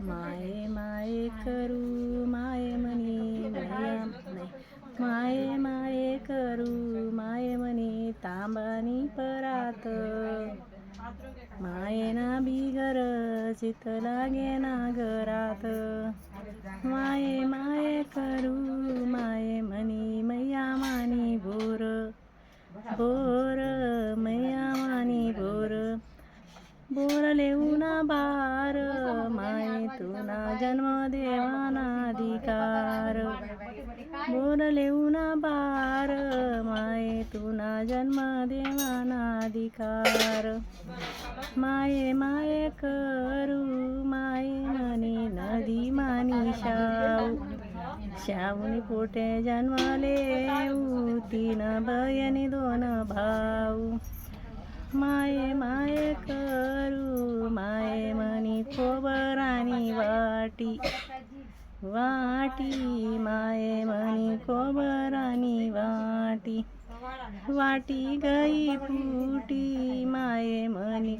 माये माये करू माये म्हणी मैया माये माये करू माये म्हणी तांबानी परात। मायेना बिगर चित लागे ना घरात। माये माये करू माये म्हणी मैया मानी भोर भोर मैया मानी बोर लेऊना बार माये तुना जन्म देवाना अधिकार बोर लेऊना बार माये तुना जन्म देवाना अधिकार माये माये करू माये म्हणे नदी मानी शाऊ शाऊनी पोटे जन्मले तीन बयनी दोन भाऊ माये माये म्हणी खोबरानी वाटी वाटी माये म्हणी खोबरानी वाटी वाटी गई फुटी माये म्हणी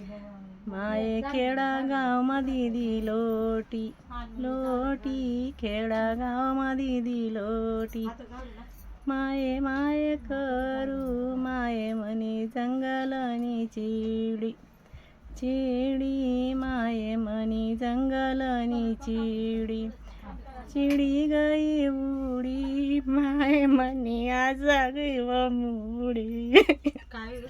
माये खेडा गावमध्ये दी लोटी लोटी खेडा गावमध्ये दी लोटी माये माये करू माये म्हणी जंगलनी चिडी चिडी माये मनी जंगलनी चिडी. चिडी गई उडी माये मनी आज गई मुडी. काय?